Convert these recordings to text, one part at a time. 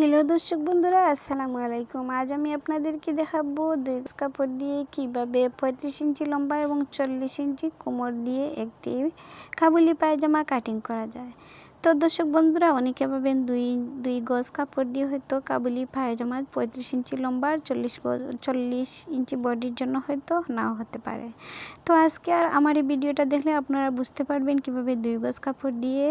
Hello দর্শক বন্ধুরা, আসসালামু আলাইকুম। আজ আমি আপনাদেরকে দেখাবো দুই কাপড় দিয়ে কীভাবে পঁয়ত্রিশ ইঞ্চি লম্বা এবং চল্লিশ ইঞ্চি কোমর দিয়ে একটি কাবুলি পায়জামা কাটিং করা যায়। তো দর্শক বন্ধুরা, অনেকে ভাবেন দুই দুই গজ কাপড় দিয়ে হয়তো কাবুলি পায়জামা পঁয়ত্রিশ ইঞ্চি লম্বা আর চল্লিশ চল্লিশ ইঞ্চি বডির জন্য হয়তো নাও হতে পারে। তো আজকে আর আমার এই ভিডিওটা দেখলে আপনারা বুঝতে পারবেন কীভাবে দুই গজ কাপড় দিয়ে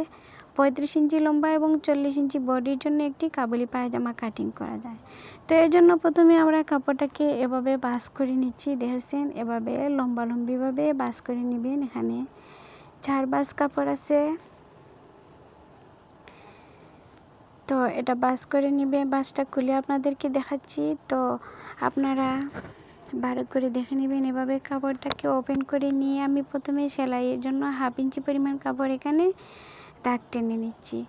পঁয়ত্রিশ ইঞ্চি লম্বা এবং চল্লিশ ইঞ্চি বডির জন্য একটি কাবুলি পায়জামা কাটিং করা যায়। তো এর জন্য প্রথমে আমরা কাপড়টাকে এভাবে বাস করে নিচ্ছি, দেখেছেন? এভাবে লম্বালম্বিভাবে বাস করে নেবেন এখানে। চার বাস কাপড় আছে। তো এটা বাস করে নিবে। বাসটা খুলে আপনাদেরকে দেখাচ্ছি। তো আপনারা ভালো করে দেখে নেবেন এভাবে কাপড়টাকে ওপেন করে নিয়ে আমি প্রথমে সেলাইয়ের জন্য হাফ ইঞ্চি পরিমাণ কাপড় এখানে দাগ টেনে নিচ্ছি।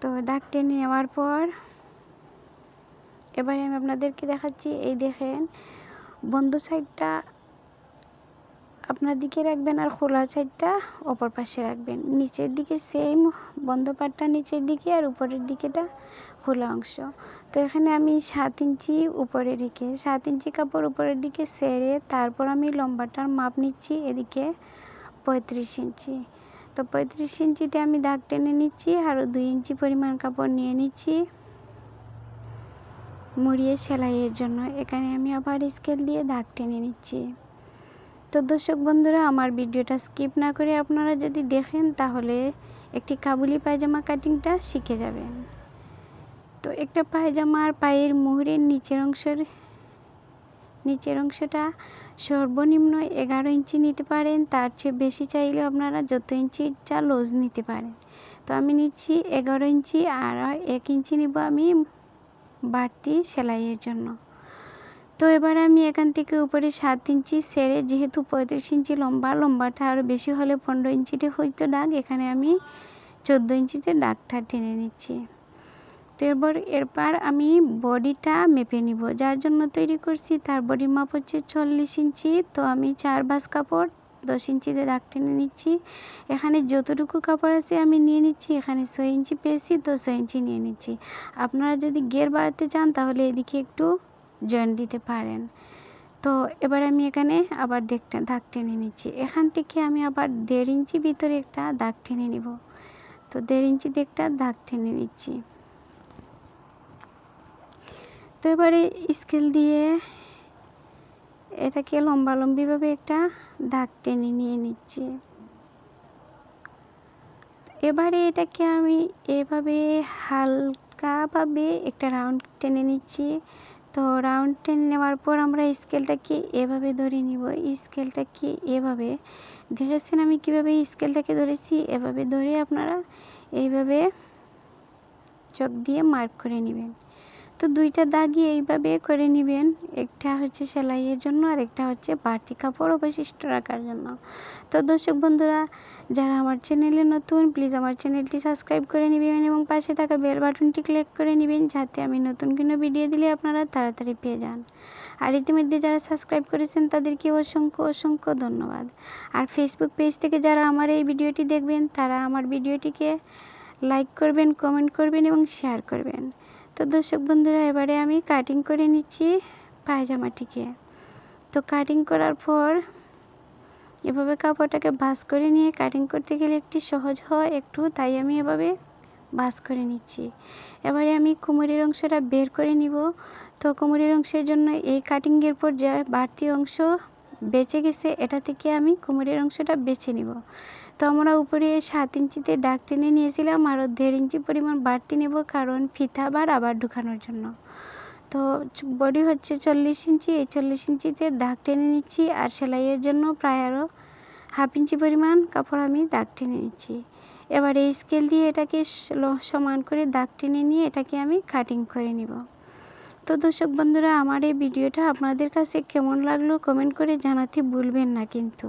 তো দাগ টেনে নেওয়ার পর এবারে আমি আপনাদেরকে দেখাচ্ছি, এই দেখেন, বন্ধ সাইডটা আপনার দিকে রাখবেন আর খোলা সাইডটা অপর পাশে রাখবেন। নিচের দিকে সেম বন্ধ পাটটা নিচের দিকে আর উপরের দিকেটা খোলা অংশ। তো এখানে আমি সাত ইঞ্চি উপরে রেখে, সাত ইঞ্চি কাপড় উপরের দিকে সেরে তারপর আমি লম্বাটার মাপ নিচ্ছি, এদিকে পঁয়ত্রিশ ইঞ্চি। তো পঁয়ত্রিশ ইঞ্চিতে আমি দাগ টেনে নিচ্ছি আরও দুই ইঞ্চি পরিমাণ কাপড় নিয়ে নিচ্ছি। মুড়িয়ে সেলাইয়ের জন্য এখানে আমি আবার স্কেল দিয়ে দাগ টেনে নিচ্ছি। তো দর্শক বন্ধুরা, আমার ভিডিওটা স্কিপ না করে আপনারা যদি দেখেন, তাহলে একটি কাবুলি পায়জামা কাটিংটা শিখে যাবেন। তো একটা পায়জামার পায়ের মুহুরের নিচের অংশের নিচের অংশটা সর্বনিম্ন এগারো ইঞ্চি নিতে পারেন, তার চেয়ে বেশি চাইলে আপনারা যত ইঞ্চি চা লোজ নিতে পারেন। তো আমি নিচ্ছি এগারো ইঞ্চি আর এক ইঞ্চি নিব আমি বাড়তি সেলাইয়ের জন্য। তো এবার আমি এখান থেকে উপরে সাত ইঞ্চি সেরে যেহেতু পঁয়ত্রিশ ইঞ্চি লম্বা, লম্বাটা আরও বেশি হলে পনেরো ইঞ্চিতে হয়তো ডাক এখানে আমি চোদ্দ ইঞ্চিতে ডাকটা টেনে নিচ্ছি। তো এরপর এরপর আমি বডিটা মেপে নিব। যার জন্য তৈরি করছি, তার বডির মাপ হচ্ছে চল্লিশ ইঞ্চি। তো আমি চার বাস কাপড় দশ ইঞ্চিতে দাগ টেনে নিচ্ছি। এখানে যতটুকু কাপড় আছে আমি নিয়ে নিচ্ছি। এখানে ছয় ইঞ্চি পেয়েছি, তো ছয় ইঞ্চি নিয়ে নিচ্ছি। আপনারা যদি গের বাড়াতে চান, তাহলে এদিকে একটু জয়েন্ট দিতে পারেন। তো এবার আমি এখানে আবার দেখটা দাগ টেনে নিচ্ছি। এখান থেকে আমি আবার দেড় ইঞ্চি ভিতরে একটা দাগ টেনে নিব। তো দেড় ইঞ্চি একটা দাগ টেনে নিচ্ছি। তো এবারে স্কেল দিয়ে এটাকে লম্বালম্বিভাবে একটা দাগ টেনে নিয়ে নিচ্ছি। এবারে এটাকে আমি এভাবে হালকাভাবে একটা রাউন্ড টেনে নিচ্ছি। তো রাউন্ড টেনে নেওয়ার পর আমরা স্কেলটাকে এভাবে ধরে নিব। স্কেলটাকে এভাবে। দেখেছেন আমি কীভাবে স্কেলটাকে ধরেছি? এভাবে ধরে আপনারা এইভাবে চোখ দিয়ে মার্ক করে নেবেন। তো দুইটা দাগই এইভাবে করে নেবেন। একটা হচ্ছে সেলাইয়ের জন্য, আর একটা হচ্ছে বাড়তি কাপড় অবশিষ্ট রাখার জন্য। তো দর্শক বন্ধুরা, যারা আমার চ্যানেলে নতুন প্লিজ আমার চ্যানেলটি সাবস্ক্রাইব করে নেবেন এবং পাশে থাকা বেল বাটনটি ক্লিক করে নেবেন যাতে আমি নতুন কোনো ভিডিও দিলে আপনারা তাড়াতাড়ি পেয়ে যান। আর ইতিমধ্যে যারা সাবস্ক্রাইব করেছেন, তাদেরকে অসংখ্য অসংখ্য ধন্যবাদ। আর ফেসবুক পেজ থেকে যারা আমার এই ভিডিওটি দেখবেন, তারা আমার ভিডিওটিকে লাইক করবেন কমেন্ট করবেন এবং শেয়ার করবেন। তো দর্শক বন্ধুরা, এবারে আমি কাটিং করে নিচ্ছি পায়জামাটিকে। তো কাটিং করার পর এভাবে কাপড়টাকে ভাস করে নিয়ে কাটিং করতে গেলে একটি সহজ হয় একটু, তাই আমি এভাবে ভাস করে নিচ্ছি। এবারে আমি কোমরের অংশটা বের করে নিব। তো কোমরের অংশের জন্য এই কাটিংয়ের পর যে বাড়তি অংশ বেঁচে গেছে, এটা থেকে আমি কোমরের অংশটা বেছে নিব। তো আমরা উপরে সাত ইঞ্চিতে ডাক টেনে নিয়েছিলাম আরও দেড় ইঞ্চি পরিমাণ বাড়তি নেব কারণ ফিতা বার আবার ঢুকানোর জন্য। তো বডি হচ্ছে চল্লিশ ইঞ্চি, এই চল্লিশ ইঞ্চিতে দাগ টেনে নিচ্ছি আর সেলাইয়ের জন্য প্রায় আরও হাফ ইঞ্চি পরিমাণ কাপড় আমি দাগ টেনে নিচ্ছি। এবার এই স্কেল দিয়ে এটাকে সমান করে দাগ টেনে নিয়ে এটাকে আমি কাটিং করে নিব। তো দর্শক বন্ধুরা, আমার এই ভিডিওটা আপনাদের কাছে কেমন লাগল কমেন্ট করে জানাতে ভুলবেন না কিন্তু।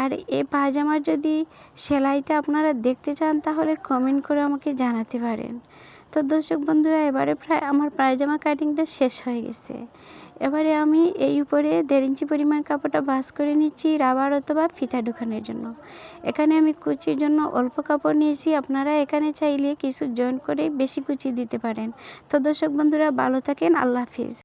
আর এই পায়জামার যদি সেলাইটা আপনারা দেখতে চান, তাহলে কমেন্ট করে আমাকে জানাতে পারেন। তো দর্শক বন্ধুরা, এবারে প্রায় আমার পায়জামা কাটিংটা শেষ হয়ে গেছে। এবারে আমি এই উপরে দেড় ইঞ্চি পরিমাণ কাপড়টা ভাস করে নিচ্ছি রাবার অথবা ফিতা ঢুকানোর জন্য। এখানে আমি কুচির জন্য অল্প কাপড় নিয়েছি, আপনারা এখানে চাইলে কিছু জয়েন করে বেশি কুচি দিতে পারেন। তো দর্শক বন্ধুরা, ভালো থাকেন, আল্লাহ হাফিজ।